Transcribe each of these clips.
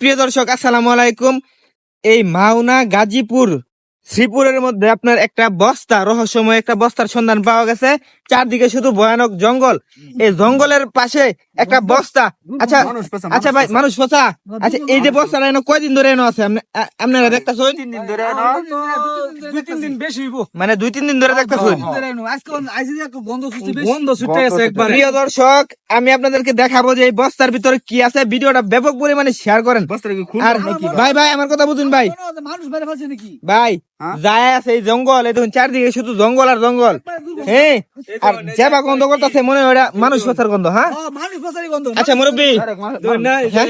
প্রিয় দর্শক আসসালামু আলাইকুম। এই মাওনা গাজীপুর শ্রীপুরের মধ্যে আপনার একটা বস্তা রহস্যময় একটা বস্তার সন্ধান পাওয়া গেছে। চারদিকে শুধু ভয়ানক জঙ্গল। এই জঙ্গলের পাশে একটা বস্তা। আচ্ছা আচ্ছা ভাই মানুষ পচা আচ্ছা এই যে বস্তাটা এনে কয়দিন ধরে এনে আছে? আপনারা দেখতেছেন? দুই তিন দিন বেশি হইব। মানে দুই তিন দিন ধরে দেখতেছেন বন্ধ ছুটে গেছে একবারে। প্রিয় দর্শক আমি আপনাদেরকে দেখাবো যে এই বস্তার ভিতরে কি আছে। ভিডিওটা ব্যাপক পরিমাণে শেয়ার করেন। আর ভাই? ভাই আমার কথা বুঝুন ভাই। মানুষ বাইরে ফেলছে নাকি? ভাই যায় আছে এই জঙ্গল এই দেখুন চারদিকে শুধু জঙ্গল আর জঙ্গল। হ্যাঁ আর যেবা গন্ধ করতেছে মনে হয় মানুষ পচার গন্ধ হ্যাঁ? মানুষ বাসারি গন্ধ। আচ্ছা মুরব্বী। হ্যাঁ?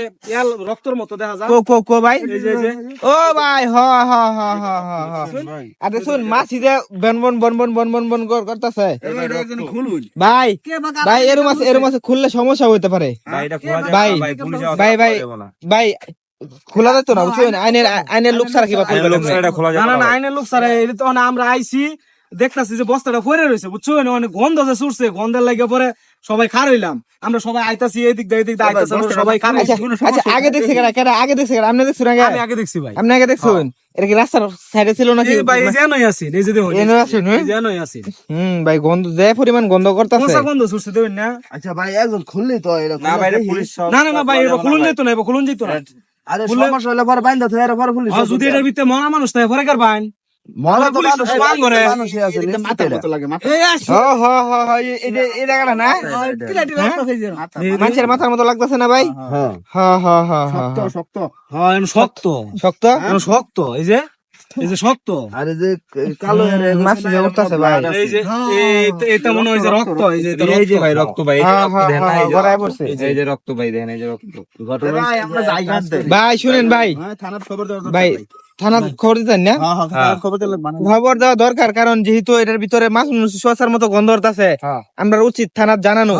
রক্তর মতো দেখা যায়। কো কো কো ভাই। ও ভাই হ হ হ হ হ হ। আরে শুন মাছি যে বন বন বন বন বন বন বন কর- করতেছে। ভাই ভাই এরম আছে এরম আছে খুললে সমস্যা হইতে পারে। ভাই ভাই ভাই ভাই খোলা যেত না? বুঝছেন আইনের আইনের লোক ছাড়া কিবা না না না আইনের লোক তো আমরা আইছি দেখতাছি যে বস্তাটা পরে রয়েছে বুঝছ? না অনেক গন্ধ যে ছুটছে গন্ধের লাগে পরে সবাই খার হইলাম। আমরা সবাই আইতাছি এদিক দিয়ে এদিক দিয়ে আইতাছি সবাই খার আচ্ছা আচ্ছা আগে দেখছে কেন কেন আগে দেখছে কেন আপনি দেখছেন আগে? আমি আগে দেখছি ভাই। আপনি আগে দেখছেন? এটা কি রাস্তার সাইডে ছিল নাকি? এই ভাই এই যে নই আছি এই যে দেখুন এনে আছেন, হ্যাঁ? এই যে নই হুম ভাই গন্ধ যে পরিমাণ গন্ধ করতেছে। গন্ধ ছুটছে দেখুন না। আচ্ছা ভাই একজন খুললি তো এরকম না না না ভাই এবার খুলুন যেত না খুলুন যেত না। আরে খুললে- সমস্যা হলে পরে বাইন্দা তো এর পরে পুলিশ যদি এটার ভিতরে মরা মানুষ তাই পরে কার বাইন? মরা তো মানুষ সমান করে। মাথা মতো লাগে মাথা এই আস হ হ হ হ এই- এই যে- এই জায়গাটা না? কিলা টিলা লাগতাছে মানুষের মাথার মতো লাগতেছে না ভাই? হ্যাঁ। হ হ হ হ শক্ত শক্ত। হ্যাঁ শক্ত? শক্ত? শক্ত? এই যে? এই যে শক্ত আরে যে কালো মাছি যে উঠতাছে ভাই। এই যে এই- মনে হয় যে রক্ত এই যে এটা রক্ত। গড়ায় পড়ছে। ভাই দেই ভাই শুনেন ভাই হ্যাঁ থানার খবর দেওয়া ভাই থানা খবর দিতেন না? হ্যাঁ হ্যাঁ থানার খবর দিলে মানে খবর দেওয়া দরকার কারণ যেহেতু এটার ভিতরে মাছ শোয়ার মতো গন্ধ আছে হ্যাঁ। আমরা উচিত থানার জানানো।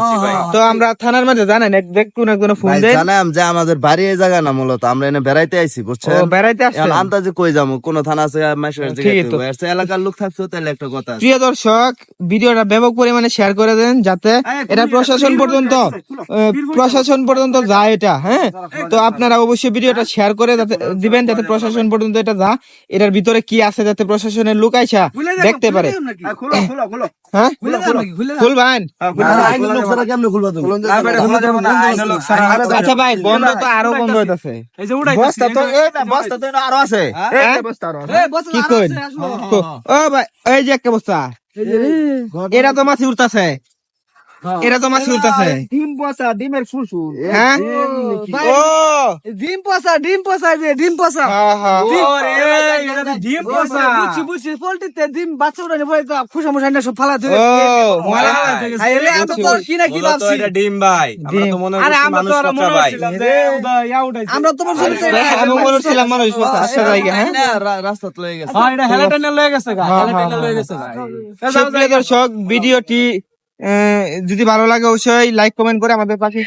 তো আমরা থানার মাঝে জানেন দেখুন একজন ফোন দেন জানাম যে আমাদের বাড়ি এই জায়গা না মূলত আমরা এনে বেড়াইতে আইছি ও বুঝছেন বেড়াইতে আসছে আন্দাজে কই যাব? কোন থানা আছে এলাকার লোক থাকতো তাহলে একটা কথা প্রিয় দর্শক ভিডিওটা ব্যাপক পরিমাণে শেয়ার করে দেন যাতে এটা প্রশাসন পর্যন্ত আহ, প্রশাসন পর্যন্ত যায় এটা হ্যাঁ? তো আপনারা অবশ্যই ভিডিওটা শেয়ার করে যাতে দিবেন যাতে প্রশাসন পর্যন্ত এটা যা এটার ভিতরে কি আছে যাতে প্রশাসনের লোক আইসা দেখতে পারে। হ্যাঁ, হ্যাঁ। খুলবেন আচ্ছা ভাই গন্ধ তো আরও গন্ধ হইতাছে। এই যে উড়াইতাছি, বস্তা তো এই যে- এই না, বস্তা তো এটা আরও আছে। হ্যাঁ? এই বস্তা আরও আছে। এই বস্তা কি আসলো। ও ভাই এই যে একটা বস্তা। এরা তো মাছি উঠতাছে এরা তো মাছি উঠতাছে ডিম বস্তা ডিমের ফুসুল হ্যাঁ? ও! ডিম পচা ডিম পচা যে ডিম পচা। হ্যাঁ হ্যাঁ। এটা ডিম পচা। বুঝছি, বুঝছি, পোল্ট্রিতে ডিম বাচ্চা উঠানে পরে তো খুশা মুশা এনে সব ফালা হ্যাঁ। দিয়ে গেছে। এত বড় কি না কি ভাবছি? ডিম। আরে, আমরা তো আরও মনে হচ্ছিলাম যে উদয় ইয়া উঠাইছে। আমরা তো মনে আমি বলছিলাম মানুষ আচ্ছা জায়গা হ্যাঁ? রাস্তা তো লয়ে গেছে। হ্যাঁ, এটা হেলে টেনে লয়ে গেছে গা, হ্যাঁ, হেলে টেনে হ্যাঁ, লয়ে হ্যাঁ, গেছে গা। দর্শক ভিডিওটি যদি ভালো লাগে অবশ্যই লাইক কমেন্ট করে আমাদের পাশে।